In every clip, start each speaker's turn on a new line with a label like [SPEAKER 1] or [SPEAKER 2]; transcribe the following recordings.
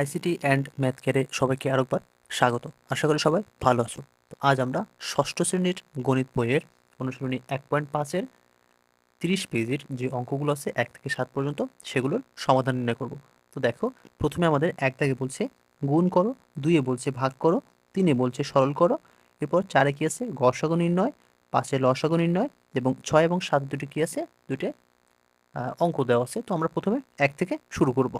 [SPEAKER 1] ICT and math কেয়ারে সবাইকে আরেকবার স্বাগত। আশা করি সবাই ভালো আছো। তো আজ আমরা ষষ্ঠ শ্রেণির গণিত বইয়ের অনুশীলনী এক পয়েন্ট পাঁচের তিরিশ পেজের যে অঙ্কগুলো আছে, এক থেকে সাত পর্যন্ত সেগুলোর সমাধান নির্ণয় করব। তো দেখো, প্রথমে আমাদের এক দাগে বলছে, গুণ করো, দুইয়ে বলছে ভাগ করো, তিনে বলছে সরল করো, এরপর চারে কী আছে? গসাগু নির্ণয়, পাঁচে লসাগু নির্ণয় এবং ছয় এবং সাত দুটি কী আছে? দুটো অঙ্ক দেওয়া আছে। তো আমরা প্রথমে এক থেকে শুরু করব।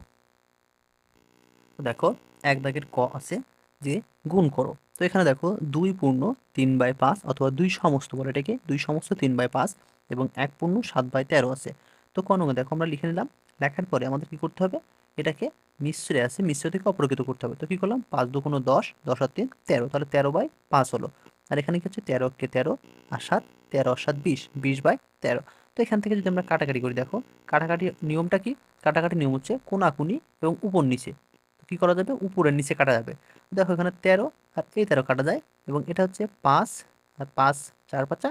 [SPEAKER 1] দেখো, এক দাগের ক আছে, যে গুণ করো। তো এখানে দেখো, দুই পূর্ণ তিন বাই পাঁচ অথবা দুই সমস্ত বলে এটাকে, দুই সমস্ত তিন বাই পাঁচ এবং এক পূর্ণ সাত বাই তেরো আছে। তো কনকে দেখো, আমরা লিখে নিলাম, লেখার পরে আমাদের কি করতে হবে? এটাকে মিশ্রে আছে, মিশ্র থেকে অপরকৃত করতে হবে। তো কি করলাম? পাঁচ দু কোনো দশ দশ আর তিন, তেরো। তাহলে তেরো বাই পাঁচ হলো। আর এখানে কি হচ্ছে? তেরো কে তেরো, আর সাত, তেরো, আর সাত বিশ বিশ বাই তেরো। তো এখান থেকে যদি আমরা কাটাকাটি করি, দেখো কাটাকাটি নিয়মটা কি? কাটাকাটি নিয়ম হচ্ছে কোনাকুনি এবং উপর নিচে। কি করা যাবে? উপরের নিচে কাটা যাবে। দেখো এখানে তেরো আর এই তেরো কাটা যায় এবং এটা হচ্ছে পাঁচ আর পাঁচ, চার, পাঁচা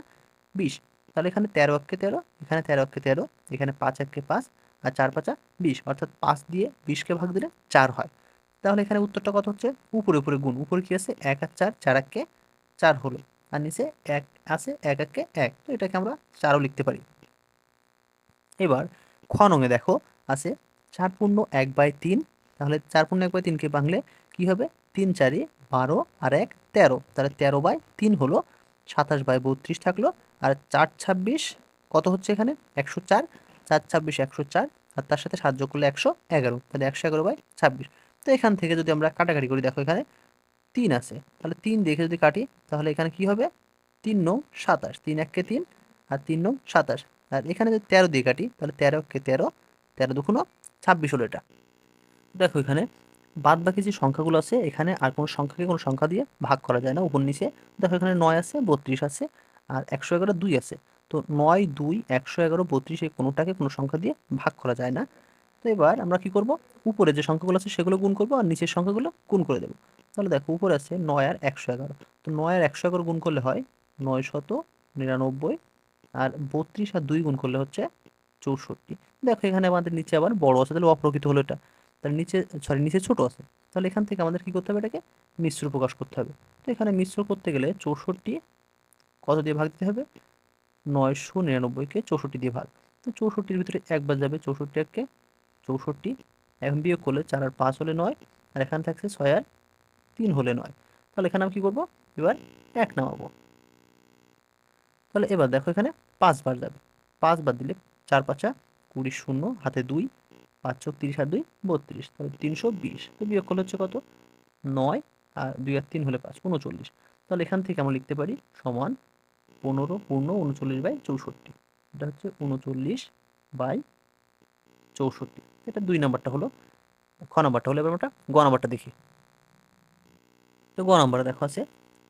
[SPEAKER 1] বিশ। তাহলে এখানে তেরো একে তেরো, এখানে তেরো একে তেরো, এখানে পাঁচ একে পাঁচ আর চার, পাঁচা বিশ। অর্থাৎ পাঁচ দিয়ে বিশকে ভাগ দিলে চার হয়। তাহলে এখানে উত্তরটা কত হচ্ছে? উপরে উপরে গুণ। উপরে কি আছে? এক আর চার চার একে চার হলো। আর নিচে এক আছে, এক একে এক। তো এটাকে আমরা চারও লিখতে পারি। এবার খ নঙে দেখো, আছে চার পূর্ণ এক বাই তিন তাহলে চার পূর্ণ এক বাই তিনকে ভাঙলে কি হবে? তিন চারি বারো আর এক তেরো। তাহলে তেরো বাই তিন হলো সাতাশ বাই বত্রিশ থাকল। আর চার ছাব্বিশ কত হচ্ছে এখানে? একশো চার। চার ছাব্বিশ একশো চার। আর তার সাথে সাহায্য করলে একশো এগারো। তাহলে একশো এগারো বাই ছাব্বিশ। তো এখান থেকে যদি আমরা কাটাকাটি করি, দেখো এখানে তিন আছে। তাহলে তিন দেখে যদি কাটি, তাহলে এখানে কি হবে? তিন নং সাতাশ। তিন এককে তিন আর তিন নং সাতাশ। আর এখানে যদি তেরো দিয়ে কাটি, তাহলে তেরো কে তেরো। তেরো দুগুণ ছাব্বিশ হলো এটা। দেখো এখানে বাদ বাকি যে সংখ্যাগুলো আছে, এখানে আর কোনো সংখ্যাকে কোনো সংখ্যা দিয়ে ভাগ করা যায় না উপর নিচে। দেখো এখানে নয় আছে, বত্রিশ আছে, আর একশো এগারো দুই আছে। তো নয়, দুই, একশো এগারো, বত্রিশ এই কোনোটাকে কোনো সংখ্যা দিয়ে ভাগ করা যায় না। তো এবার আমরা কি করব? উপরে যে সংখ্যাগুলো আছে, সেগুলো গুণ করব আর নিচের সংখ্যাগুলো গুণ করে দেবো। তাহলে দেখো উপরে আছে নয় আর একশো এগারো। তো নয় আর একশো এগারো গুণ করলে হয় নয় শত নিরানব্বই, আর বত্রিশ আর দুই গুণ করলে হচ্ছে চৌষট্টি। দেখো এখানে আমাদের নিচে আবার বড় আছে, তাহলে অপ্রকৃত হলো এটা। তাহলে নিচে সরি নিচে ছোট আছে। তাহলে এখান থেকে আমাদের কি করতে হবে এটাকে? মিশ্র প্রকাশ করতে হবে। তো এখানে মিশ্র করতে গেলে চৌষট্টি কত দিয়ে ভাগ দিতে হবে? নয়শো নিরানব্বইকে চৌষট্টি দিয়ে ভাগ। তো চৌষট্টির ভিতরে একবার যাবে চৌষট্টি এককে চৌষট্টি। এখন বিয়োগ করলে চার আর পাঁচ হলে নয়, আর এখানে থাকছে ছয় আর তিন হলে নয়। তাহলে এখানে আমি কী করব? এবার এক নামাবো। তাহলে এবার দেখো এখানে পাঁচবার যাবে। পাঁচবার দিলে চার পাঁচা কুড়ি শূন্য, হাতে দুই পাঁচ চোখ তিরিশ আর দুই বত্রিশ। তাহলে তিনশো বিশ। তো বিয়োগ করলে হচ্ছে কত? নয় আর দুই আর তিন হলে পাঁচ, উনচল্লিশ। তাহলে এখান থেকে আমরা লিখতে পারি সমান পনেরো পূর্ণ উনচল্লিশ বাই চৌষট্টি। এটা হচ্ছে উনচল্লিশ বাই চৌষট্টি। এটা দুই নাম্বারটা হলো। খ নাম্বারটা হলো এবার আমরা গ নাম্বারটা দেখি। তো গ নাম্বারে দেখো আছে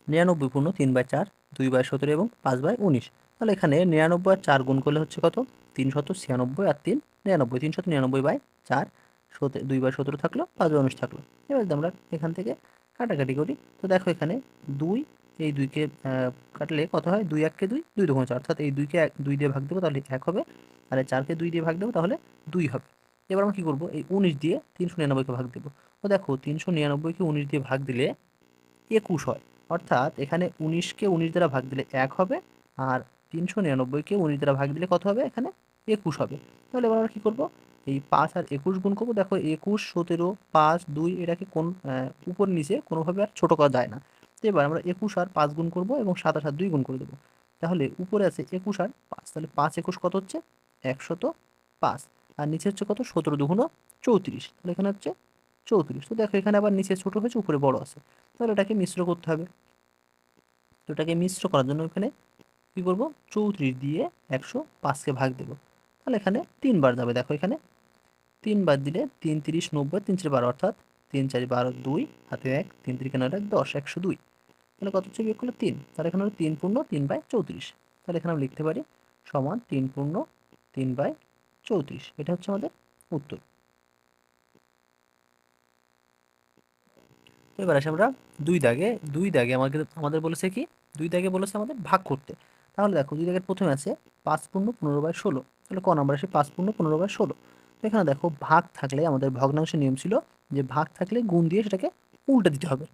[SPEAKER 1] নিরানব্বই পূর্ণ তিন বাই চার, দুই বাই সতেরো এবং পাঁচ বাই উনিশ। তাহলে এখানে নিরানব্বই আর চার গুণ করলে হচ্ছে কত? তিনশত ছিয়ানব্বই আর তিন, নিরানব্বই, তিনশত নিরানব্বই বাই চার, সতে, দুই বাই সতেরো থাকল, পাঁচ বাই উনিশ থাকল। এবার আমরা এখান থেকে কাটাকাটি করি, তো দেখো এখানে দুই, এই দুইকে কাটলে কত হয়? দুই এককে দুই দুই দুগুণ চার। অর্থাৎ এই দুইকে এক, দুই দিয়ে ভাগ দেবো, তাহলে এক হবে। আর চারকে দুই দিয়ে ভাগ দেবো, তাহলে দুই হবে। এবার আমরা কী করব? এই উনিশ দিয়ে তিনশো নিরানব্বইকে ভাগ দেবো। তো দেখো, তিনশো নিরানব্বইকে উনিশ দিয়ে ভাগ দিলে একুশ হয়। অর্থাৎ এখানে উনিশকে উনিশ দ্বারা ভাগ দিলে এক হবে, আর তিনশো নিরানব্বইকে উনিশ দ্বারা ভাগ দিলে কত হবে? এখানে একুশ হবে। তাহলে এবার আমরা কী করব? এই পাঁচ আর একুশ গুণ করব। দেখো একুশ, সতেরো, পাঁচ, দুই এটাকে কোন উপর নিচে কোনোভাবে আর ছোটো করা যায় না। তো এবার আমরা একুশ আর পাঁচ গুণ করব এবং সাতাশ আর দুই গুণ করে দেবো। তাহলে উপরে আছে একুশ আর পাঁচ। তাহলে পাঁচ একুশ কত হচ্ছে? একশত পাঁচ। আর নিচে হচ্ছে কত? সতেরো দুগুণ চৌত্রিশ। তাহলে এখানে হচ্ছে চৌত্রিশ। তো দেখো এখানে আবার নিচে ছোট হয়েছে, উপরে বড় আছে। তাহলে এটাকে মিশ্র করতে হবে। তো এটাকে মিশ্র করার জন্য এখানে কী করব? চৌত্রিশ দিয়ে একশো পাঁচকে ভাগ দেবো। তাহলে এখানে তিনবার যাবে। দেখো এখানে তিনবার দিলে তিন তিরিশ নব্বই, তিন চার বারো, অর্থাৎ তিন চারি বারো দুই, হাতে এক, তিন তিরিকে নয় এক, দশ, একশো দুই। তাহলে কত বিয়োগ করলে তিন। তাহলে এখানে হলো তিন পূর্ণ তিন বাই চৌত্রিশ। তাহলে এখানে আমরা লিখতে পারি সমান তিন পূর্ণ তিন বাই চৌত্রিশ। এটা হচ্ছে আমাদের উত্তর। এবার আসে আমরা দুই দাগে। দুই দাগে আমাদের আমাদের বলেছে কি? দুই দাগে বলেছে আমাদের ভাগ করতে। তাহলে দেখো যদি দেখেন প্রথমে আছে পাঁচ পূর্ণ পনেরো বাই ষোলো, তাহলে ক নম্বর আসে পাঁচ পূর্ণ পনেরো বাই ষোলো। এখানে দেখো ভাগ থাকলে আমাদের ভগ্নাংশের নিয়ম ছিল যে ভাগ থাকলে গুণ দিয়ে সেটাকে উল্টে দিতে হবে।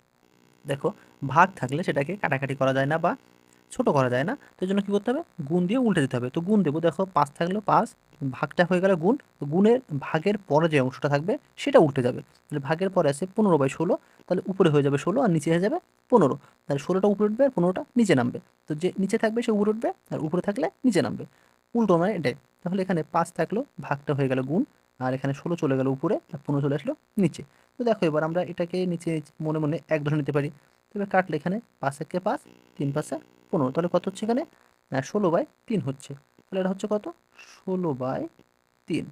[SPEAKER 1] দেখো, ভাগ থাকলে সেটাকে কাটাকাটি করা যায় না বা ছোট করা যায় না। তো জন্য কী করতে হবে? গুণ দিয়ে উল্টে দিতে হবে। তো গুণ দেবো, দেখো পাঁচ থাকলেও পাঁচ, ভাগটা হয়ে গেলে গুণ। তো গুণের ভাগের পরে যে অংশটা থাকবে, সেটা উল্টে যাবে। তাহলে ভাগের পরে আছে পনেরো বাই ষোলো, তাহলে উপরে হয়ে যাবে ষোলো আর নিচে হয়ে যাবে পনেরো। তাহলে ষোলোটা উপরে উঠবে আর পনেরোটা নিচে নামবে। তো যে নিচে থাকবে, সে উপরে উঠবে, আর উপরে থাকলে নিচে নামবে। উল্টো মানে এটাই তাহলে এখানে পাঁচ থাকল, ভাগটা হয়ে গেল গুণ, আর এখানে ষোলো চলে গেল উপরে, আর পনেরো চলে আসলো নিচে। তো দেখো এবার আমরা এটাকে নিচে মনে মনে এক ধরে নিতে পারি। তবে কাটলে এখানে পাঁচ একে পাঁচ, তিন পাঁচে পনেরো, তাহলে কত হচ্ছে এখানে? ষোলো বাই তিন হচ্ছে। তাহলে এটা হচ্ছে কত? ষোলো বাই তিন।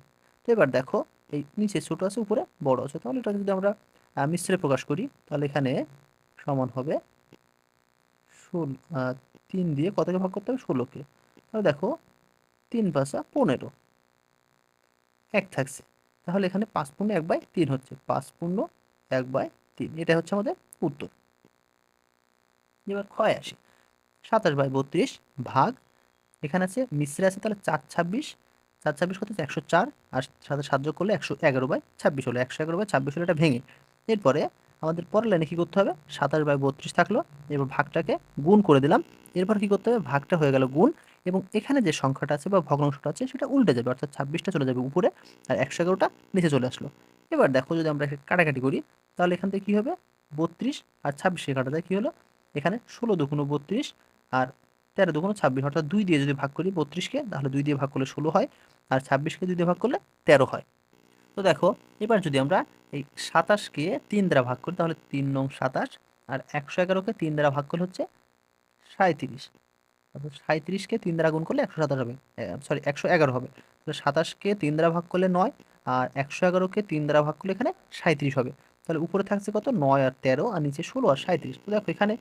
[SPEAKER 1] তো এবার দেখো, এই নিচে ছোট আছে, উপরে বড় আছে। তাহলে এটা যদি আমরা মিশ্রে প্রকাশ করি, তাহলে এখানে সমান হবে ষোল তিন দিয়ে কতকে ভাগ করতে হবে? ষোলোকে। তাহলে দেখো, তিন পাঁচা পনেরো। এক থাকছে। তাহলে এখানে পাঁচ পূর্ণ এক বাই তিন হচ্ছে। পাঁচ পূর্ণ এক বাই তিন। এটা হচ্ছে আমাদের উত্তর। এবার ক্ষয় আসি। সাতাশ বাই বত্রিশ ভাগ, এখানে আছে মিশ্রে আছে তাহলে চার ছাব্বিশ চার ছাব্বিশ কত একশো চার, আর সাথে সাত যোগ করলে একশো এগারো বাই ছাব্বিশ হলো, একশো এগারো বাই ছাব্বিশ হলো এটা ভেঙে। এরপরে আমাদের পরের লাইনে কী করতে হবে? সাতাশ বাই বত্রিশ থাকল, এবার ভাগটাকে গুণ করে দিলাম। এরপর কী করতে হবে? ভাগটা হয়ে গেল গুণ, এবং এখানে যে সংখ্যাটা আছে বা ভগ্নাংশটা আছে, সেটা উল্টে যাবে, অর্থাৎ ছাব্বিশটা চলে যাবে উপরে, আর একশো এগারোটা নিচে চলে আসলো। এবার দেখো যদি আমরা কাটাকাটি করি, তাহলে এখান থেকে কী হবে? বত্রিশ আর ছাব্বিশে কাটা যায় কী হলো? এখানে ষোলো দুগুণ বত্রিশ আর তেরো দুগুণ ছাব্বিশ, অর্থাৎ দুই দিয়ে যদি ভাগ করি বত্রিশকে, তাহলে দুই দিয়ে ভাগ করলে ষোলো হয়, আর ছাব্বিশকে দুই দিয়ে ভাগ করলে তেরো হয়। তো দেখো, এবার যদি আমরা এই সাতাশকে তিন দ্বারা ভাগ করি, তাহলে তিন নং সাতাশ, আর একশো এগারোকে তিন দ্বারা ভাগ করলে হচ্ছে সাঁত্রিশ অর্থাৎ সাঁত্রিশকে তিন দ্বারা গুণ করলে একশো সাতাশ হবে সরি একশো এগারো হবে। তাহলে সাতাশকে তিন দ্বারা ভাগ করলে নয়, আর একশো এগারোকে তিন দ্বারা ভাগ করলে এখানে সাঁত্রিশ হবে। তাহলে উপরে থাকছে কত? নয় আর তেরো আর নিচে ষোলো আর সাঁত্রিশ তো দেখো এখানে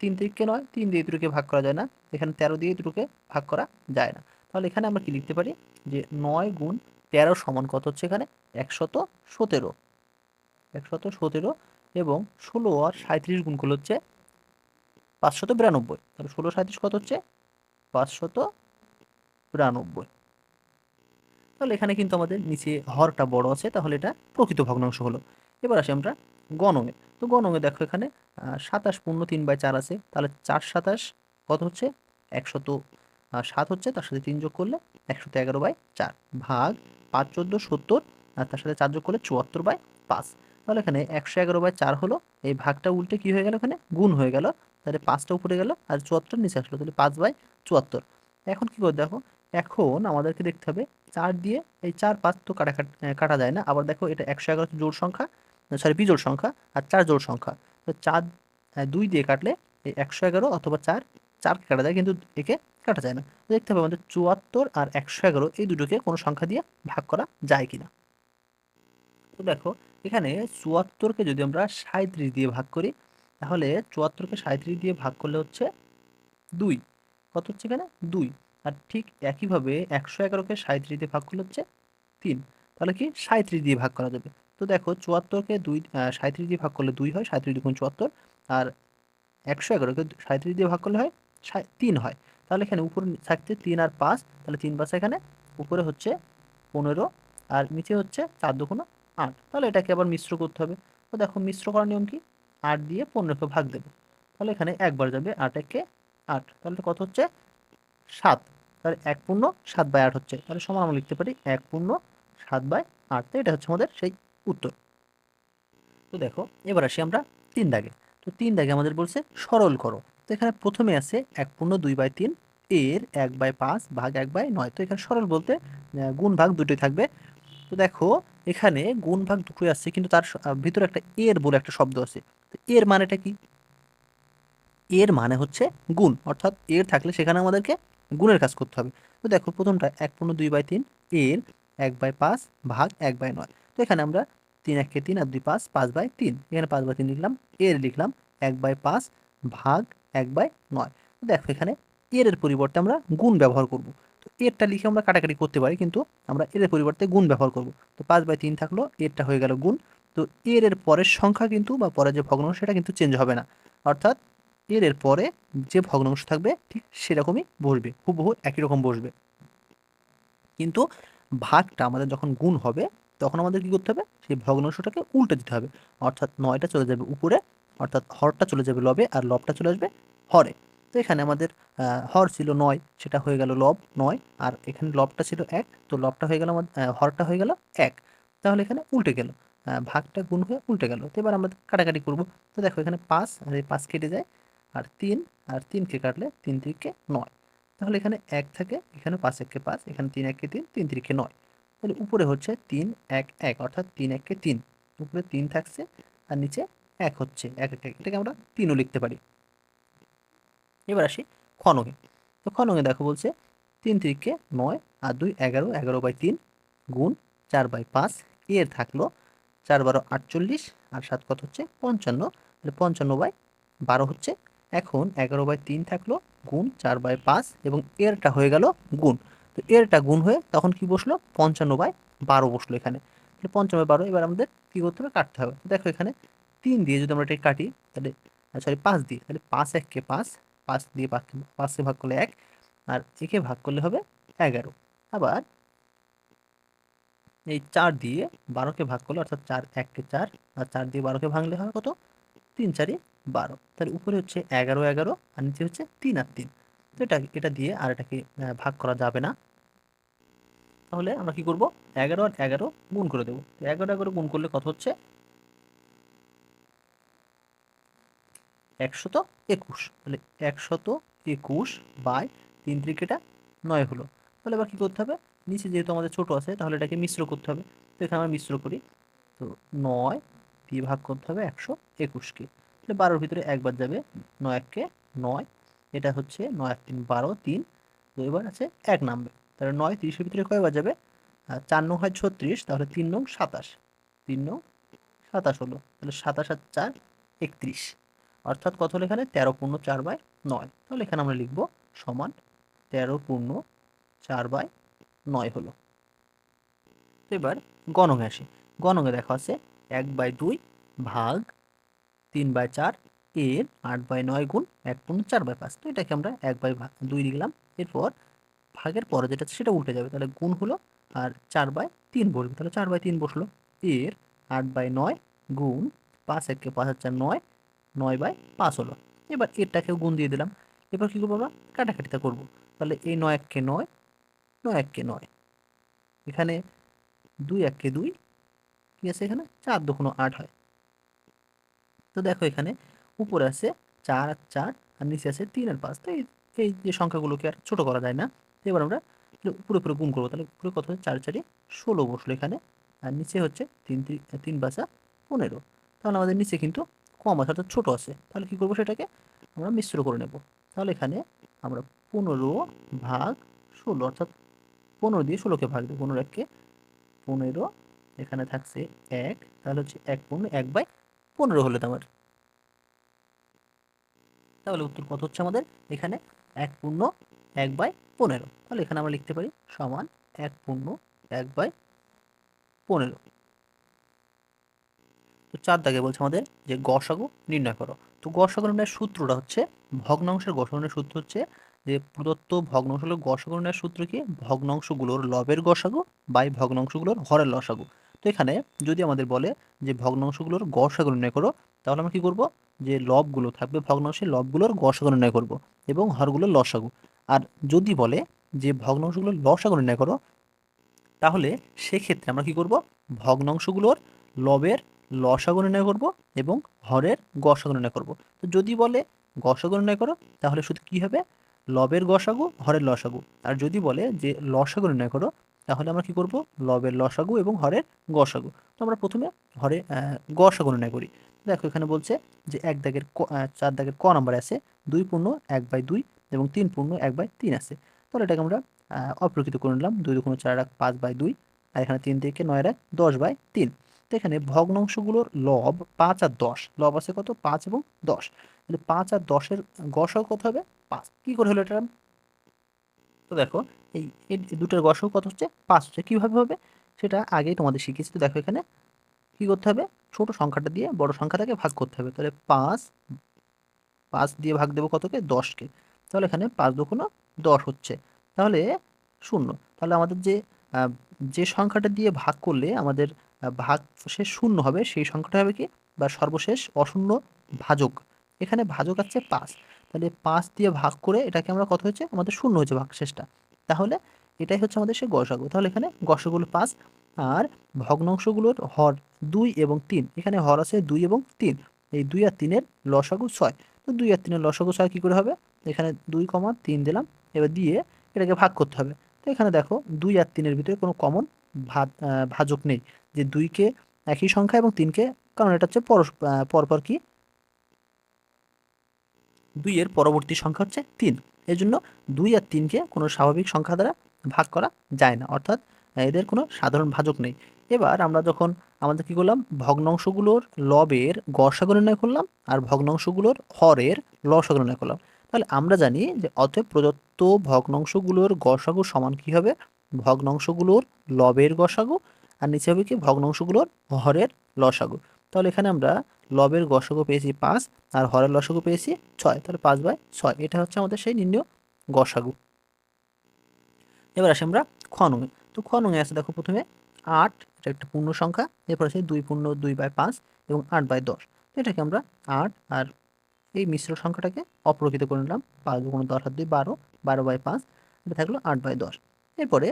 [SPEAKER 1] তিন তিরিককে নয়, তিন দিয়ে দুটোকে ভাগ করা যায় না। এখানে তেরো দিয়ে দুটোকে ভাগ করা যায় না। তাহলে এখানে আমরা কি লিখতে পারি? যে নয় গুণ তেরো সমান কত হচ্ছে এখানে? একশত সতেরো। একশত সতেরো এবং ষোলো আর সাঁত্রিশ গুণ করলে হচ্ছে পাঁচশত বিরানব্বই। তাহলে ষোলো সাঁত্রিশ কত হচ্ছে? পাঁচশত বিরানব্বই। তাহলে এখানে কিন্তু আমাদের নিচে হরটা বড় আছে। তাহলে এটা প্রকৃত ভগ্নাংশ হলো। এবার আসি আমরা গণমে তো গণমে দেখো এখানে সাতাশ পূর্ণ তিন বাই চার আছে। তাহলে চার সাতাশ কত হচ্ছে? একশত সাত হচ্ছে, তার সাথে তিন যোগ করলে একশত এগারো বাই চার ভাগ পাঁচ চোদ্দ সত্তর, আর তার সাথে চার যোগ করলে চুয়াত্তর বাই পাঁচ। তাহলে এখানে একশো এগারো বাই চার হলো, এই ভাগটা উল্টে কি হয়ে গেল এখানে? গুণ হয়ে গেল। তাহলে পাঁচটা উপরে গেল আর চুয়াত্তর নিচে আসলো, তাহলে পাঁচ বাই চুয়াত্তর। এখন কি করে দেখো, এখন আমাদেরকে দেখতে হবে, চার দিয়ে এই চার পাঁচ তো কাটা কাটা যায় না। আবার দেখো এটা একশো এগারো জোর সংখ্যা সরি বিজোড় সংখ্যা আর চার জোড় সংখ্যা। তো চার দুই দিয়ে কাটলে এই একশো এগারো অথবা চার, চারকে কাটা যায় কিন্তু একে কাটা যায় না। দেখতে হবে আমাদের চুয়াত্তর আর একশো এগারো, এই দুটোকে কোনো সংখ্যা দিয়ে ভাগ করা যায় কিনা। তো দেখো, এখানে চুয়াত্তরকে যদি আমরা সাঁত্রিশ দিয়ে ভাগ করি, তাহলে চুয়াত্তরকে সাঁত্রিশ দিয়ে ভাগ করলে হচ্ছে দুই। কত হচ্ছে এখানে? দুই। আর ঠিক একইভাবে একশো এগারোকে সাঁত্রিশ দিয়ে ভাগ করলে হচ্ছে তিন। তাহলে কি? সাঁত্রিশ দিয়ে ভাগ করা যাবে। তো দেখো চুয়াত্তরকে দুই সাঁত্রিশ দিয়ে ভাগ করলে দুই হয় সাঁত্রিশ দুগুণ চুয়াত্তর, আর একশো এগারোকে সাঁত্রিশ দিয়ে ভাগ করলে হয় তিন হয়। তাহলে এখানে উপরে থাকছে তিন আর পাঁচ, তাহলে তিন পাঁচ এখানে উপরে হচ্ছে পনেরো, আর নিচে হচ্ছে চার দুগুণ আট। তাহলে এটাকে আবার মিশ্র করতে হবে। তো দেখো মিশ্র করার নিয়ম কি? আট দিয়ে পনেরোকে ভাগ দেবে। তাহলে এখানে একবার যাবে আট একে আট। তাহলে কত হচ্ছে? সাত। তাহলে এক পূর্ণ সাত বাই আট হচ্ছে। তাহলে সমান আমরা লিখতে পারি এক পূর্ণ সাত বাই আট। তো এটা হচ্ছে আমাদের সেই উত্তর। তো দেখো, এবার আসি আমরা তিন দাগে। তো তিন দাগে আমাদের বলছে সরল করো। তো এখানে প্রথমে আছে এক পূর্ণ দুই বাই তিন, এর এক বাই পাঁচ ভাগ এক বাই নয়। তো এখানে সরল বলতে গুণ ভাগ দুটোই থাকবে। তো দেখো, এখানে গুণ ভাগ দুটোই আছে, কিন্তু তার ভিতরে একটা এর বলে একটা শব্দ আছে। তো এর মানেটা কি? এর মানে হচ্ছে গুণ। অর্থাৎ এর থাকলে সেখানে আমাদেরকে গুণের কাজ করতে হবে। তো দেখো, প্রথমটা এক পূর্ণ দুই বাই তিন, এর এক বাই পাঁচ ভাগ এক বাই নয়। তো এখানে আমরা তিন একে তিন আর দুই পাঁচ পাঁচ বাই তিন। এখানে পাঁচ বাই তিন লিখলাম, এর লিখলাম এক বাই পাঁচ ভাগ এক বাই নয়। দেখো এখানে এর এর পরিবর্তে আমরা গুণ ব্যবহার করব। তো এরটা লিখে আমরা কাটাকাটি করতে পারি, কিন্তু আমরা এর পরিবর্তে গুণ ব্যবহার করব। তো পাঁচ বাই তিন থাকল, এরটা হয়ে গেল গুণ। তো এর এর পরের সংখ্যা কিন্তু বা পরের যে ভগ্নাংশ, সেটা কিন্তু চেঞ্জ হবে না। অর্থাৎ এর এর পরে যে ভগ্নাংশ থাকবে, ঠিক সেরকমই বসবে, হুবহু একই রকম বসবে। কিন্তু ভাগটা আমাদের যখন গুণ হবে তখন আমাদের কী করতে হবে? সেই ভগ্নাংশটাকে উল্টে দিতে হবে। অর্থাৎ নয়টা চলে যাবে উপরে, অর্থাৎ হরটা চলে যাবে লবে আর লবটা চলে আসবে হরে। তো এখানে আমাদের হর ছিল নয়, সেটা হয়ে গেল লব নয়, আর এখানে লবটা ছিল এক, তো লবটা হয়ে গেল আমাদের হরটা হয়ে গেল এক। তাহলে এখানে উল্টে গেল ভাগটা গুণ হয়ে উল্টে গেল। তো এবার আমরা কাটাকাটি করব। তো দেখো এখানে পাঁচ, আর এই পাঁচ কেটে যায়, আর তিন, আর তিনকে কাটলে তিন তিরিকে নয়। তাহলে এখানে এক থাকে, এখানে পাঁচ এককে পাঁচ, এখানে তিন এককে তিন তিন তিরিকে নয়। তাহলে উপরে হচ্ছে তিন, এক এক, অর্থাৎ তিন, এককে তিন। উপরে তিন থাকছে আর নিচে এক হচ্ছে, এক এক। এটাকে আমরা তিনও লিখতে পারি। এবার আসি খনকে তো খনকে দেখো বলছে, তিন তিরিকে নয়, আর দুই এগারো এগারো বাই তিন গুণ চার বাই পাঁচ। এর থাকল চার বারো আটচল্লিশ, আর সাত কত হচ্ছে পঞ্চান্ন। তাহলে পঞ্চান্ন বাই বারো হচ্ছে। এখন এগারো বাই তিন থাকল গুণ চার বাই পাঁচ, এবং এরটা হয়ে গেল গুণ। তো এর এরটা গুণ হয়ে তখন কি বসল? পঞ্চান্ন বাই বারো বসল এখানে। পঞ্চান্ন বাই বারো, এবার আমাদের কী করতে হবে? কাটতে হবে। দেখো এখানে তিন দিয়ে যদি আমরা এটাকে কাটি, তাহলে সরি পাঁচ দিয়ে, তাহলে পাঁচ এককে পাঁচ পাঁচ দিয়ে পাঁচ পাঁচকে ভাগ করলে এক, আর একে ভাগ করলে হবে এগারো। আবার এই চার দিয়ে বারোকে ভাগ করলে, অর্থাৎ চার এককে চার, আর চার দিয়ে বারোকে ভাঙলে হয় কত? তিন চারি বারো। তাহলে উপরে হচ্ছে এগারো এগারো, আর নিচে হচ্ছে তিন আর তিন। তো এটা এটা দিয়ে আর এটাকে ভাগ করা যাবে না। তাহলে আমরা কি করব? এগারো আর এগারো গুণ করে দেবো। এগারো এগারো গুণ করলে কত হচ্ছে? একশত একুশ। তাহলে একশত একুশ বাই তিন ত্রিকেটা নয় হলো। তাহলে এবার কী করতে হবে? নিচে যেহেতু আমাদের ছোট আছে, তাহলে এটাকে মিশ্র করতে হবে। তো এখানে আমরা মিশ্র করি। তো নয় দিয়ে ভাগ করতে হবে একশো একুশকে। তাহলে বারোর ভিতরে একবার যাবে নয় এককে নয়। এটা হচ্ছে নয় এক তিন বারো তিন। তো এবার আছে এক নামবে তাহলে নয়, তিরিশের ভিতরে কয়বার যাবে চার নং হয় ছত্রিশ, তাহলে তিন নং সাতাশ। তিন নং সাতাশ হলো, তাহলে সাতাশ আর চার, একত্রিশ। অর্থাৎ কত হলো এখানে? তেরো পূর্ণ চার বাই নয়। তাহলে এখানে আমরা লিখব সমান তেরো পূর্ণ চার বাই নয় হলো। এবার গণকে আসি। গণকে দেখা আছে এক বাই দুই ভাগ তিন বাই চার এর আট বাই নয় গুণ এক পূর্ণ চার বাই পাঁচ। তো এটাকে আমরা এক বাই দুই লিখলাম। এরপর ভাগের পরে যেটা সেটা উল্টে যাবে। তাহলে গুণ হলো আর চার বাই তিন বসবে। তাহলে চার বাই তিন বসল। এর আট বাই নয় গুণ পাঁচ এককে পাঁচ চার নয় নয় বাই পাঁচ হলো। এবার এরটাকেও গুণ দিয়ে দিলাম। এবার কী করব আমরা? কাটাকাটিটা করব। তাহলে এই নয় এককে নয় নয় এককে নয়। এখানে দুই এককে দুই কি আছে এখানে? চার দুগুণ আট হয়। তো দেখো এখানে উপরে আছে চার আর চার আর নিচে আছে তিন আর পাঁচ। তো এই যে সংখ্যাগুলোকে আর ছোটো করা যায় না। এবার আমরা উপরে গুণ করব। তাহলে উপরে কত? হচ্ছে চার, চারি, ষোলো বসল এখানে। আর নিচে হচ্ছে তিন তিন বাসা পনেরো। তাহলে আমাদের নিচে কিন্তু কম আছে, অর্থাৎ ছোটো আছে। তাহলে কী করব সেটাকে? আমরা মিশ্র করে নেব। তাহলে এখানে আমরা পনেরো ভাগ ষোলো, অর্থাৎ পনেরো দিয়ে ষোলোকে ভাগ দেবো। পনেরো এককে পনেরো, এখানে থাকছে এক। তাহলে হচ্ছে এক পনেরো, এক বাই পনেরো হলো তোমার। তাহলে উত্তর কত হচ্ছে আমাদের? এখানে এক পূর্ণ এক বাই পনেরো। তাহলে এখানে আমরা লিখতে পারি সমান এক পূর্ণ এক বাই পনেরো। তো চার দাগে বলছে আমাদের যে গসাগু নির্ণয় করো। তো গসাগু নির্ণয়ের সূত্রটা হচ্ছে ভগ্নাংশের গসাগু নির্ণয়ের সূত্র হচ্ছে যে প্রদত্ত ভগ্নাংশ গসাগু নির্ণয়ের সূত্র কি? ভগ্নাংশগুলোর লবের গসাগু বাই ভগ্নাংশগুলোর হরের লসাগু তো এখানে যদি আমাদের বলে যে ভগ্নাংশগুলোর গসাগু নির্ণয় করো, তাহলে আমরা কি করব? যে লবগুলো থাকবে ভগ্নাংশের লবগুলোর গসাগু নির্ণয় করব এবং হরগুলোর লসাগু আর যদি বলে যে ভগ্নাংশগুলোর লসাগু নির্ণয় করো, তাহলে সেক্ষেত্রে আমরা কি করব? ভগ্নাংশগুলোর লবের লসাগু নির্ণয় করব এবং হরের গসাগু নির্ণয় করব। তো যদি বলে গসাগু নির্ণয় করো, তাহলে শুধু কি হবে? লবের গসাগু, হরের লসাগু। আর যদি বলে যে লসাগু নির্ণয় করো, তাহলে আমরা কি করব? লবের লসাগু এবং হরের গসাগু। তো আমরা প্রথমে হরে গসাগু নির্ণয় করি। দেখো এখানে বলছে যে এক দাগের চার দাগের ক নাম্বার আছে। দুই পূর্ণ এক বাই দুই এবং তিন পূর্ণ এক বাই তিন আছে। তাহলে এটাকে আমরা অপ্রকৃত করে নিলাম। দুই দুগুণ চার এক পাঁচ বাই দুই, আর এখানে তিন থেকে নয় এক দশ বাই তিন। তো এখানে ভগ্নাংশগুলোর লব পাঁচ আর দশ। লব আছে কত? পাঁচ এবং দশ। তাহলে পাঁচ আর দশের গসাও কত হবে? পাঁচ। কি করে হলো এটা? তো দেখো এই দুটোর গসাও কত হচ্ছে? পাঁচ হচ্ছে। কীভাবে হবে? সেটা আগেই তোমাদের শিখিয়েছি। তো দেখো এখানে কি করতে হবে? ছোট সংখ্যাটা দিয়ে বড় সংখ্যাটাকে ভাগ করতে হবে। তাহলে পাঁচ পাঁচ দিয়ে ভাগ দেবো কতকে? দশকে। তাহলে এখানে পাঁচ দুগুণ দশ হচ্ছে। তাহলে শূন্য। তাহলে আমাদের যে যে সংখ্যাটা দিয়ে ভাগ করলে আমাদের ভাগ শেষ শূন্য হবে, সেই সংখ্যাটা হবে কি? বা সর্বশেষ অশূন্য ভাজক। এখানে ভাজক আছে পাঁচ। তাহলে পাঁচ দিয়ে ভাগ করে এটাকে আমরা কত হয়েছে? আমাদের শূন্য হয়েছে ভাগ শেষটা তাহলে এটাই হচ্ছে আমাদের সেই গসাগু। তাহলে এখানে গসাগুলো পাঁচ আর ভগ্নাংশগুলোর হর দুই এবং তিন। এখানে হর আছে দুই এবং তিন। এই দুই আর তিনের লসাগু ছয়। তো দুই আর তিনের লসাগু ছয় কী করে হবে? এখানে দুই কমা তিন দিলাম, এবার দিয়ে এটাকে ভাগ করতে হবে। তো এখানে দেখো দুই আর তিনের ভিতরে কোনো কমন ভাজক নেই। যে দুইকে একই সংখ্যা এবং তিনকে, কারণ এটা হচ্ছে পরপর কি? দুইয়ের পরবর্তী সংখ্যা হচ্ছে তিন। এই জন্য দুই আর তিনকে কোনো স্বাভাবিক সংখ্যা দ্বারা ভাগ করা যায় না। অর্থাৎ এদের কোনো সাধারণ ভাজক নেই। এবার আমরা যখন আমাদের কি করলাম? ভগ্নাংশগুলোর লবের গসাগু নির্ণয় করলাম, আর ভগ্নাংশগুলোর হরের লসাগু নির্ণয় করলাম। তাহলে আমরা জানি যে অতএব প্রদত্ত ভগ্নাংশগুলোর গসাগু সমান কি হবে? ভগ্নাংশগুলোর লবের গসাগু, আর নিচে হবে কি? ভগ্নাংশগুলোর হরের লসাগু। তাহলে এখানে আমরা লবের গসাগু পেয়েছি পাঁচ, আর হরের লসাগু পেয়েছি ছয়, তাহলে পাঁচ বাই ছয়। এটা হচ্ছে আমাদের সেই নির্ণয় গসাগু। এবার আসি আমরা খনঙে তো খনঙে আছে দেখো প্রথমে আট, এটা একটা পূর্ণ সংখ্যা, এরপর আছে দুই পূর্ণ দুই বাই পাঁচ এবং আট বাই দশ। এটাকে আমরা আট আর এই মিশ্র সংখ্যাটাকে অপ্রকৃত করে নিলাম পাঁচ কোনো দশ হাত দুই বারো বারো বাই পাঁচ, এটা থাকল আট বাই দশ। এরপরে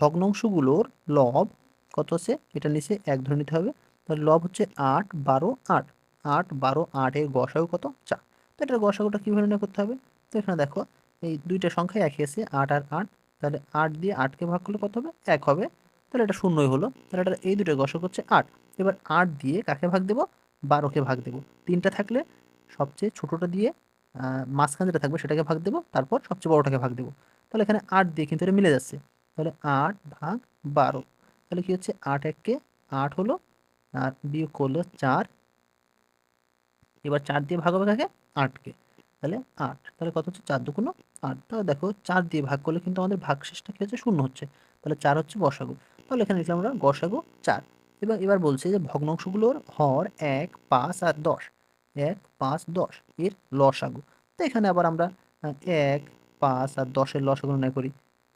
[SPEAKER 1] ভগ্নাংশগুলোর লব কত আছে? এটা নিচে এক ধরে নিতে হবে। তাহলে লব হচ্ছে আট বারো আট। আট বারো আটের গসাগু কত? চার। তো এটার গসাগুটা কীভাবে নির্ণয় করতে হবে? তো এখানে দেখো, এই দুইটা সংখ্যা একই আছে, আট আর আট। তাহলে আট দিয়ে আটকে ভাগ করলে কত হবে? এক হবে। তাহলে এটা শূন্যই হলো। তাহলে এটা এই দুটো গসক হচ্ছে আট। এবার আট দিয়ে কাকে ভাগ দেবো? বারোকে ভাগ দেবো। তিনটা থাকলে সবচেয়ে ছোটোটা দিয়ে মাঝখানে যেটা থাকবে সেটাকে ভাগ দেবো, তারপর সবচেয়ে বড়টাকে ভাগ দেবো। তাহলে এখানে আট দিয়ে কিন্তু এটা মিলে যাচ্ছে। তাহলে আট ভাগ বারো। তাহলে কি হচ্ছে? আট এককে আট হলো, আর বিয়োগ করল চার। এবার চার দিয়ে ভাগ হবে কাকে? আটকে। তাহলে আট। তাহলে কত হচ্ছে? চার দুগুণ আট। তাহলে দেখো, চার দিয়ে ভাগ করলে কিন্তু আমাদের ভাগ শেষটা কি হচ্ছে? শূন্য হচ্ছে। তাহলে চার হচ্ছে গসাগু তাহলে এখানে লিখলাম আমরা গসাগু চার। এবার এবার বলছে যে ভগ্নাংশগুলোর হর এক, পাঁচ আর দশ। এক, পাঁচ, দশ, এর লসাগু। তো এখানে আবার আমরা এক, পাঁচ আর দশের লসাগু নির্ণয় করি।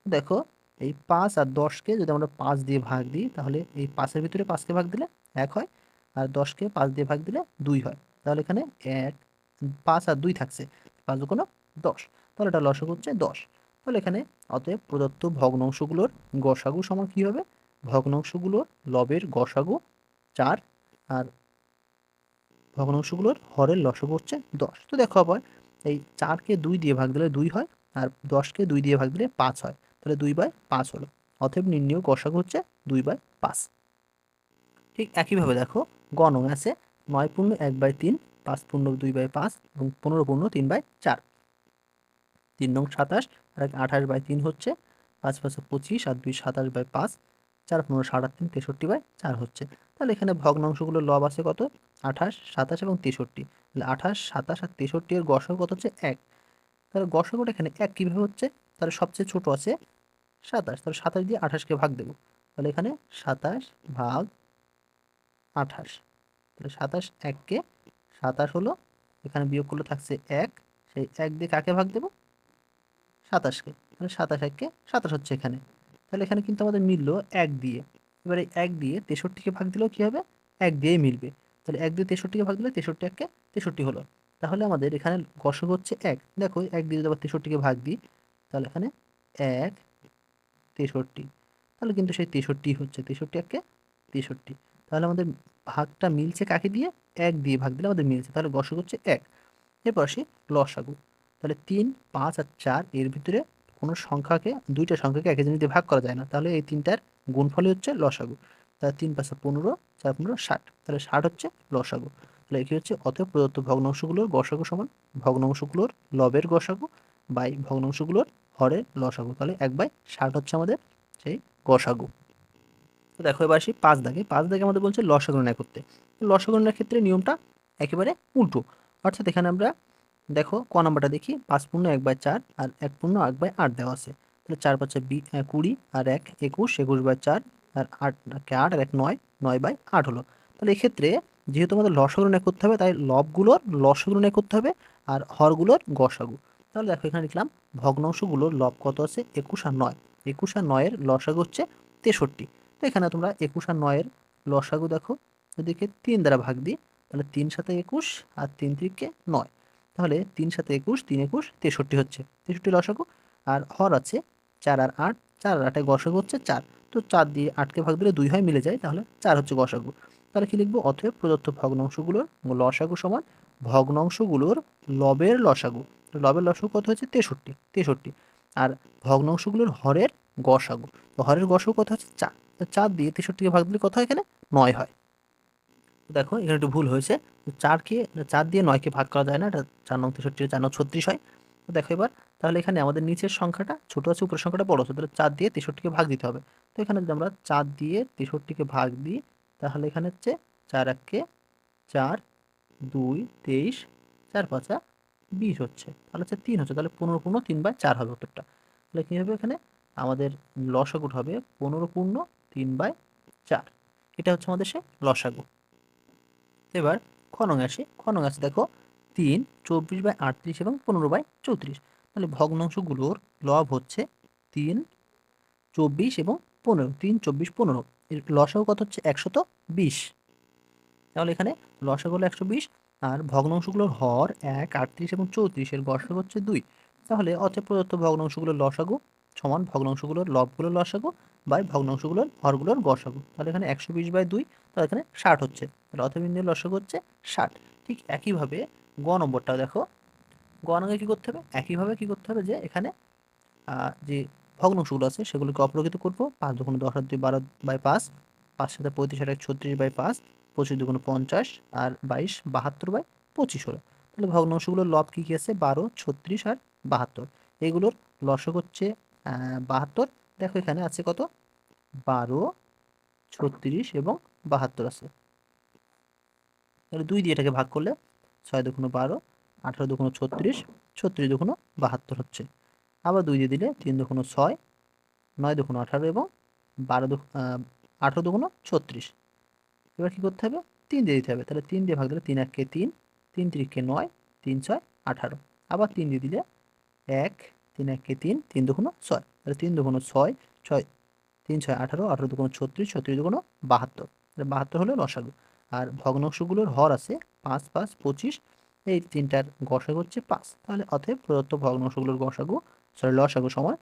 [SPEAKER 1] দেখো, এই পাঁচ আর দশকে যদি আমরা পাঁচ দিয়ে ভাগ দিই, তাহলে এই পাঁচের ভিতরে পাঁচকে ভাগ দিলে এক হয়, আর দশকে পাঁচ দিয়ে ভাগ দিলে দুই হয়। তাহলে এখানে এক, পাঁচ আর দুই থাকছে, পাঁচ কোনো দশ। তাহলে এটা লসাগু হচ্ছে দশ। তাহলে এখানে অতএব প্রদত্ত ভগ্নাংশগুলোর গসাগু সমান কী হবে? ভগ্নাংশগুলোর লবের গসাগু চার, আর ভগ্নাংশগুলোর হরের লসাগু হচ্ছে দশ। তো দেখো আবার, এই চারকে দুই দিয়ে ভাগ দিলে দুই হয় আর দশকে দুই দিয়ে ভাগ দিলে পাঁচ হয়। তাহলে দুই বাই পাঁচ হলো। অতএব নির্ণয় গসাগু হচ্ছে দুই বাই পাঁচ। ঠিক একইভাবে দেখো গণং আছে নয় পূর্ণ এক বাই তিন, পাঁচ পূর্ণ দুই বাই পাঁচ এবং পনেরো পূর্ণ তিন বাই চার। তিন নং সাতাশ আর আঠাশ বাই তিন হচ্ছে, পাঁচ পাঁচ পঁচিশ আর দুই সাতাশ বাই পাঁচ, চার পনেরো সাত তিন তেষট্টি বাই চার হচ্ছে। তাহলে এখানে ভগ্নাংশগুলো লব আছে কত? আঠাশ, সাতাশ এবং তেষট্টি। তাহলে আঠাশ, সাতাশ আর তেষট্টি এর গসক কত হচ্ছে? এক। তাহলে গসকটা এখানে এক কীভাবে হচ্ছে? তাহলে সবচেয়ে ছোট আছে সাতাশ। তাহলে সাতাশ দিয়ে আঠাশকে ভাগ দেবো। তাহলে এখানে সাতাশ ভাগ আঠাশ। তাহলে সাতাশ এককে সাতাশ হলো এখানে বিয়োগ করলে থাকছে এক। সেই এক দিয়ে কাকে ভাগ দেবো? সাতাশকে তাহলে সাতাশ এককে সাতাশ হচ্ছে এখানে। তাহলে এখানে কিন্তু আমাদের মিললো এক দিয়ে। এবারে এক দিয়ে তেষট্টিকে ভাগ দিলেও কী হবে? এক দিয়েই মিলবে। তাহলে এক দিয়ে তেষট্টিকে ভাগ দিলে তেষট্টি এককে তেষট্টি হলো। তাহলে আমাদের এখানে গসক হচ্ছে এক। দেখো, এক দিয়ে আবার তেষট্টিকে ভাগ দিই, তাহলে এখানে এক তেষট্টি। তাহলে কিন্তু সেই তেষট্টি হচ্ছে, তেষট্টি এককে তেষট্টি। তাহলে আমাদের ভাগটা মিলছে কাকে দিয়ে? এক দিয়ে ভাগ দিলে আমাদের মিলছে। তাহলে গসক হচ্ছে এক। এরপর আসি লসাগু। তাহলে তিন, পাঁচ আর চার, এর ভিতরে কোনো সংখ্যাকে, দুইটা সংখ্যাকে এক জিনিস দিয়ে ভাগ করা যায় না। তাহলে এই তিনটার গুণফলই হচ্ছে লসাগু। তাহলে তিন পাঁচে পনেরো, চার পনেরো, ষাট। তাহলে ষাট হচ্ছে লসাগু। তাহলে এটি হচ্ছে? অতএব প্রদত্ত ভগ্নাংশগুলোর গসাগু সমান ভগ্নাংশগুলোর লবের গসাগু বাই ভগ্নাংশগুলোর হরের লসাগু। তাহলে এক বাই ষাট হচ্ছে আমাদের সেই গসাগু। দেখো এবার আসি পাঁচ দাগে। পাঁচ দাগে আমাদের বলছে লসাগু নির্ণয় করতে। তো লসাগু নির্ণয়ের ক্ষেত্রে নিয়মটা একেবারে উল্টো। অর্থাৎ এখানে আমরা দেখো ক নাম্বারটা দেখি। পাঁচ পূর্ণ এক বাই চার আর এক পূর্ণ এক বাই আট দেওয়া আছে। তাহলে চার পাঁচে বি, কুড়ি আর এক একুশ একুশ বাই চার আর আট আট আর এক, নয় নয় বাই আট হলো। তাহলে এক্ষেত্রে যেহেতু আমাদের লসাগু নির্ণয় করতে হবে, তাই লবগুলোর লসাগু নির্ণয় করতে হবে আর হরগুলোর গসাগু। তাহলে দেখো এখানে লিখলাম ভগ্নাংশগুলোর লব কত আছে? একুশ আর নয়। একুশ আর নয়ের লসাগু হচ্ছে তেষট্টি। তো এখানে তোমরা একুশ আর নয়ের লসাগু দেখো। এদিকে তিন দ্বারা ভাগ দিই, তাহলে তিন সাথে একুশ আর তিন তিরিকে নয়। তাহলে তিন সাথে একুশ, তিন একুশ, তেষট্টি হচ্ছে। তেষট্টি লসাগু। আর হর আছে চার আর আট, চার আর আটে গসাগু হচ্ছে চার। তো চার দিয়ে আটকে ভাগ দিলে দুই হয়, মিলে যায়, তাহলে চার হচ্ছে গসাগু। তাহলে কি লিখব? অতএব প্রদত্ত ভগ্নাংশগুলোর লসাগু সমান ভগ্নাংশগুলোর লবের লসাগু। লবের লসাগু কত হচ্ছে? তেষট্টি তেষট্টি। আর ভগ্নাংশগুলোর হরের গসাগু। তো হরের গসাগু কত হচ্ছে? চার। তো চার দিয়ে তেষট্টিকে ভাগ দিলে কত হয় এখানে? নয় হয়। দেখো, এখানে একটু ভুল হয়েছে। চারকে, চার দিয়ে নয়কে ভাগ করা যায় না, এটা চার নং তেষট্টি, চার নং ছত্রিশ হয়। দেখো এবার তাহলে এখানে আমাদের নিচের সংখ্যাটা, ছোট আছে, উপরের সংখ্যাটা বড় আছে, তাহলে চার দিয়ে তেষট্টিকে ভাগ দিতে হবে। তো এখানে যদি আমরা চার দিয়ে তেষট্টিকে ভাগ দিই, তাহলে এখানে হচ্ছে চার এককে চার, দুই, তেইশ, চার পাঁচা বিশ হচ্ছে। তাহলে হচ্ছে তিন হচ্ছে, তাহলে পনেরো পূর্ণ তিন বাই চার হবে উত্তরটা। তাহলে কী হবে এখানে? আমাদের লসাগুট হবে পনেরো পূর্ণ তিন বাই চার। এটা হচ্ছে আমাদের সে লসাগু। এবার খনং আসি। খনং আছে দেখো, তিন, চব্বিশ বাই আটত্রিশ এবং পনেরো বাই চৌত্রিশ। তাহলে ভগ্নাংশগুলোর লব হচ্ছে তিন, চব্বিশ এবং পনেরো, তিন, চব্বিশ, পনেরো। এর লসাগু কত হচ্ছে? একশত বিশ। তাহলে এখানে লসাগু হলো একশো বিশ আর ভগ্নাংশগুলোর হর এক, আটত্রিশ এবং চৌত্রিশের গসাগু হচ্ছে দুই। তাহলে অতএব প্রদত্ত ভগ্নাংশগুলোর লসাগু সমান ভগ্নাংশগুলোর লবগুলোর লসাগু বাই ভগ্নাংশগুলোর হরগুলোর গসাগু তাহলে এখানে একশো বিশ বাই দুই, তাহলে এখানে ষাট হচ্ছে। তাহলে অতএব লসাগু হচ্ছে ষাট। ঠিক একইভাবে গ নম্বরটাও দেখো। গ নম্বরে কী করতে হবে? একইভাবে কী করতে হবে যে এখানে যে ভগ্নাংশগুলো আছে সেগুলোকে অপরকিত করব পাঁচ দুগুণ দশ আর দুই বারো বাই পাঁচ পাঁচ সাথে পঁয়ত্রিশ এক ছত্রিশ বাই পাঁচ, পঁচিশ দুগুণ পঞ্চাশ আর বাইশ বাহাত্তর বাই পঁচিশ হলো। তাহলে ভগ্নাংশগুলোর লব কী কী আছে? বারো, ছত্রিশ আর বাহাত্তর। এগুলোর লসক হচ্ছে বাহাত্তর। দেখো এখানে আছে কত? বারো, ছত্রিশ এবং বাহাত্তর আছে। তাহলে দুই দিয়ে এটাকে ভাগ করলে ছয় দুগুণ বারো আঠারো দুগুণ ছত্রিশ ছত্রিশ দুগুণ বাহাত্তর হচ্ছে। আবার দুই দিয়ে দিলে তিন দুগুণ ছয়, নয় দুগুণ আঠারো এবং বারো দু আঠারো দুগুণ ছত্রিশ। এবার কী করতে হবে? তিন দিয়ে দিতে হবে। তাহলে তিন দিয়ে ভাগ দিলে তিন এককে তিন তিন তিরিখকে নয়, তিন ছয় আঠারো। আবার তিন দিয়ে দিলে এক, তিন এককে তিন তিন দুগুণ ছয়। তাহলে তিন দুগুণ ছয় ছয়, তিন ছয় আঠারো আঠারো দুগুণ ছত্রিশ ছত্রিশ দুগুণ বাহাত্তর। বাহাত্তর হলো লসাগু আর ভগ্নাংশগুলোর হর আছে পাঁচ পাঁচ, পঁচিশ এই তিনটার গসাগু হচ্ছে পাঁচ। তাহলে অতএব প্রদত্ত ভগ্নাংশগুলোর গসাগু সরি লসাগু সমান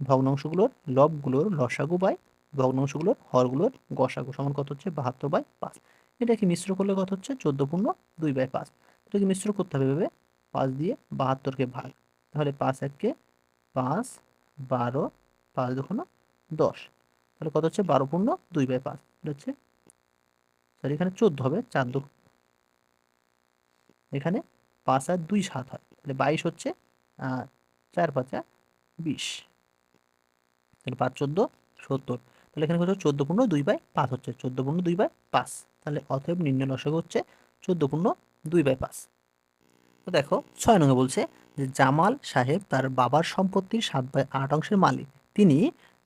[SPEAKER 1] ভগ্নাংশগুলোর লবগুলোর লসাগু বাই ভগ্নাংশগুলোর হরগুলোর গসাগু সমান কত হচ্ছে? বাহাত্তর বাই পাঁচ। এটাকে মিশ্র করলে কত হচ্ছে? চোদ্দ পূর্ণ দুই বাই পাঁচ। এটাকে মিশ্র করতে হবে ভেবে পাঁচ দিয়ে বাহাত্তরকে ভাগ। তাহলে পাঁচ এককে পাঁচ, বারো, পাঁচ দুগুণ দশ। তাহলে কত হচ্ছে? বারো পূর্ণ দুই বাই পাঁচ। এটা হচ্ছে সরি এখানে চোদ্দ হবে, চার দু এখানে পাঁচ আর দুই সাত হয়। তাহলে বাইশ হচ্ছে চার পাঁচা বিশ। তাহলে পাঁচ চোদ্দ, সত্তর। তাহলে এখানে কত? চোদ্দ পূর্ণ দুই বাই পাঁচ হচ্ছে, চোদ্দ পূর্ণ দুই বাই পাঁচ। তাহলে অতএব নির্ণয় লসক হচ্ছে চোদ্দ পূর্ণ দুই বাই পাঁচ। তো দেখো, ছয় নঙ্গে বলছে যে জামাল সাহেব তার বাবার সম্পত্তির সাত বাই আট অংশের মালিক। তিনি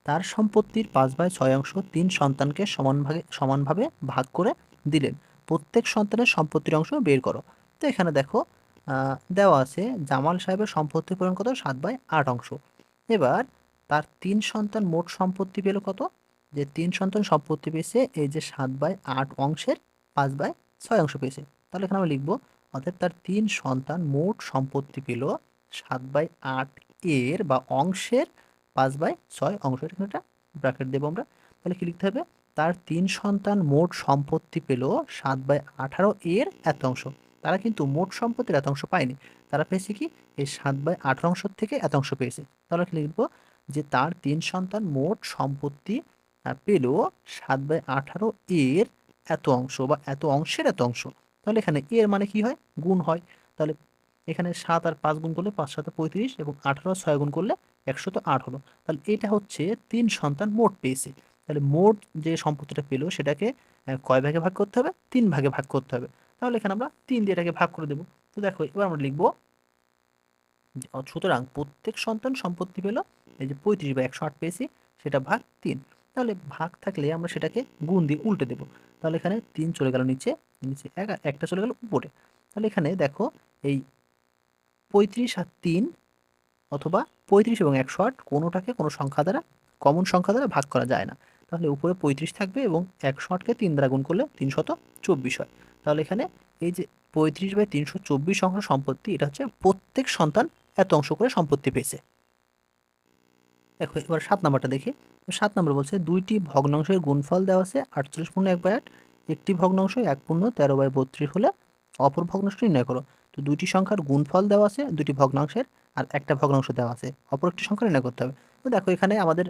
[SPEAKER 1] তার সম্পত্তির পাঁচ বাই ছয় অংশ তিন সন্তানকে সমানভাবে সমানভাবে ভাগ করে দিলেন। প্রত্যেক সন্তানের সম্পত্তির অংশ বের করো। তো এখানে দেখো দেওয়া আছে জামাল সাহেবের সম্পত্তির পরিমাণ কত? সাত বাই আট অংশ। এবার তার তিন সন্তান মোট সম্পত্তি পেল কত? যে তিন সন্তান সম্পত্তি পেয়েছে, এই যে সাত বাই আট অংশের পাঁচ বাই ছয় অংশ পেয়েছে। তাহলে এখানে আমরা লিখব অর্থাৎ তার তিন সন্তান মোট সম্পত্তি পেল সাত বাই আট এর বা অংশের পাঁচ বাই ছয় অংশ এখানে একটা ব্র্যাকেট দেবো আমরা। তাহলে কি লিখতে হবে? তার তিন সন্তান মোট সম্পত্তি পেল সাত বাই আঠারো এর এত অংশ। তারা কিন্তু মোট সম্পত্তির এত অংশ পায়নি। তারা পেয়েছে কি? এই সাত বাই আঠারো অংশ থেকে এত অংশ পেয়েছে। তাহলে লিখব? যে তার তিন সন্তান মোট সম্পত্তি পেল সাত বাই আঠারো এর এত অংশ বা এত অংশের এত অংশ। তাহলে এখানে এর মানে কি হয়? গুণ হয়। তাহলে এখানে সাত আর পাঁচ গুণ করলে পাঁচ সাথে পঁয়ত্রিশ এবং আঠারো ছয় গুণ করলে একশো তো আট হলো। তাহলে এটা হচ্ছে তিন সন্তান মোট পেয়েছে। তাহলে মোট যে সম্পত্তিটা পেল সেটাকে কয় ভাগে ভাগ করতে হবে? তিন ভাগে ভাগ করতে হবে। তাহলে এখানে আমরা তিন দিয়ে এটাকে ভাগ করে দেবো। তো দেখো, এবার আমরা লিখব সুতরাং প্রত্যেক সন্তান সম্পত্তি পেল, এই যে পঁয়ত্রিশ বা একশো আট পেয়েছি, সেটা ভাগ তিন। তাহলে ভাগ থাকলে আমরা সেটাকে গুণ দিয়ে উল্টে দেবো। তাহলে এখানে তিন চলে গেল নিচে নিচে এক, একটা চলে গেল উপরে। তাহলে এখানে দেখো, এই পঁয়ত্রিশ আর তিন অথবা পঁয়ত্রিশ এবং একশো আট কোনোটাকে কোনো সংখ্যা দ্বারা কমন সংখ্যা দ্বারা ভাগ করা যায় না। তাহলে উপরে পঁয়ত্রিশ থাকবে এবং একশো আটকে তিন দ্বারা গুণ করলে তিনশত চব্বিশ হয়। তাহলে এখানে এই যে পঁয়ত্রিশ বাই তিনশো চব্বিশ অংশ সম্পত্তি, এটা হচ্ছে প্রত্যেক সন্তান এত অংশ করে সম্পত্তি পেয়েছে। দেখো, এবার সাত নাম্বারটা দেখি। সাত নম্বর বলছে, দুইটি ভগ্নাংশের গুণফল দেওয়া আছে, আটচল্লিশ পূর্ণ এক বাই আট। একটি ভগ্নাংশ এক পূর্ণ তেরো বাই বত্রিশ হলে অপর ভগ্নাংশ নির্ণয় করো। তো দুইটি সংখ্যার গুণফল দেওয়া আছে দুটি ভগ্নাংশের, আর একটা ভগ্নাংশ দেওয়া আছে। অপর একটি সংখ্যা নির্ণয় করতে হবে। তো দেখো, এখানে আমাদের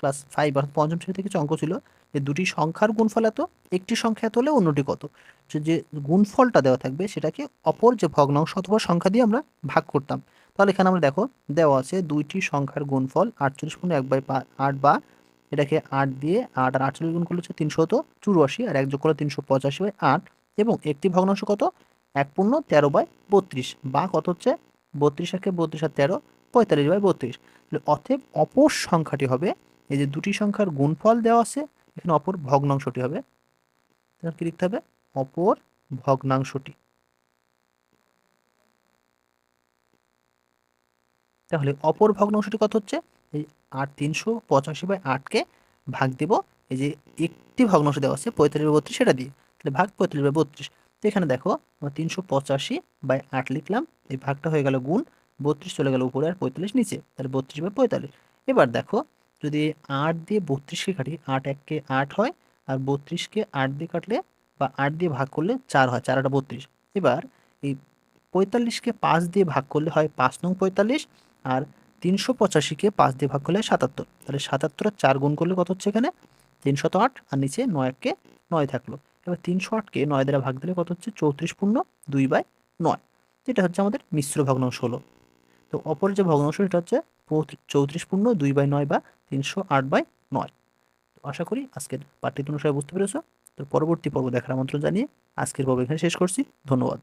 [SPEAKER 1] ক্লাস ফাইভ অর্থাৎ পঞ্চম শ্রেণি থেকে কিছু অঙ্ক ছিল। যে দুটি সংখ্যার গুণফল এত, একটি সংখ্যা এত হলে অন্যটি কত? যে গুণফলটা দেওয়া থাকবে সেটাকে অপর যে ভগ্নাংশ অথবা সংখ্যা দিয়ে আমরা ভাগ করতাম। তাহলে এখানে আমরা দেখো, দেওয়া আছে দুইটি সংখ্যার গুণফল, আটচল্লিশ পূর্ণ এক বাই আট বা, এটাকে আট দিয়ে আট আর আটচল্লিশ গুণ করলে হচ্ছে তিনশত চুরাশি, আর এক যোগ করলে তিনশো পঁচাশি বাই আট, এবং একটি ভগ্নাংশ কত? এক পূর্ণ তেরো বাই বত্রিশ, বা কত হচ্ছে? বত্রিশ একে বত্রিশ আর তেরো, পঁয়তাল্লিশ বাই বত্রিশ। অতএব অপর সংখ্যাটি হবে, এই যে দুটি সংখ্যার গুণফল দেওয়া আছে এখানে অপর ভগ্নাংশটি হবে। তাহলে কি লিখতে হবে? অপর ভগ্নাংশটি। তাহলে অপর ভগ্নাংশটি কত হচ্ছে? এই আট তিনশো পঁচাশি বাই আটকে ভাগ দেব। এই যে একটি ভগ্নাংশ দেওয়া আছে, পঁয়তাল্লিশ বাই বত্রিশ, সেটা দিয়ে। তাহলে ভাগ পঁয়তাল্লিশ বাই বত্রিশ। তো এখানে দেখো, আমরা তিনশো পঁচাশি বাই আট লিখলাম। এই ভাগটা হয়ে গেল গুণ, বত্রিশ চলে গেল উপরে আর পঁয়তাল্লিশ নিচে। তাহলে বত্রিশ বাই পঁয়তাল্লিশ। এবার দেখো যদি আট দিয়ে বত্রিশকে কাটি, আট এককে আট হয়, আর বত্রিশকে আট দিয়ে কাটলে বা আট দিয়ে ভাগ করলে চার হয়, চার আটা বত্রিশ। এবার এই পঁয়তাল্লিশকে পাঁচ দিয়ে ভাগ করলে হয় পাঁচ নং পঁয়তাল্লিশ, আর তিনশো পঁচাশিকে পাঁচ দিয়ে ভাগ করলে সাতাত্তর। তাহলে সাতাত্তর চার গুণ করলে কত হচ্ছে এখানে? তিনশত আট, আর নিচে নয় এককে নয় থাকল। এবার তিনশো আটকে নয় দ্বারা ভাগ দিলে কত হচ্ছে? চৌত্রিশ পূর্ণ দুই বাই নয়। যেটা হচ্ছে আমাদের মিশ্র ভগ্নাংশ হলো। তো অপর যে ভগ্নাংশ, সেটা হচ্ছে চৌত্রিশ পূর্ণ দুই বাই নয় বা তিনশো আট বাই নয়। তো আশা করি আজকের পাঠ্যটি অনুসারে বুঝতে পেরেছ। তো পরবর্তী পর্ব দেখার আমন্ত্রণ জানিয়ে আজকের পর্ব এখানে শেষ করছি। ধন্যবাদ।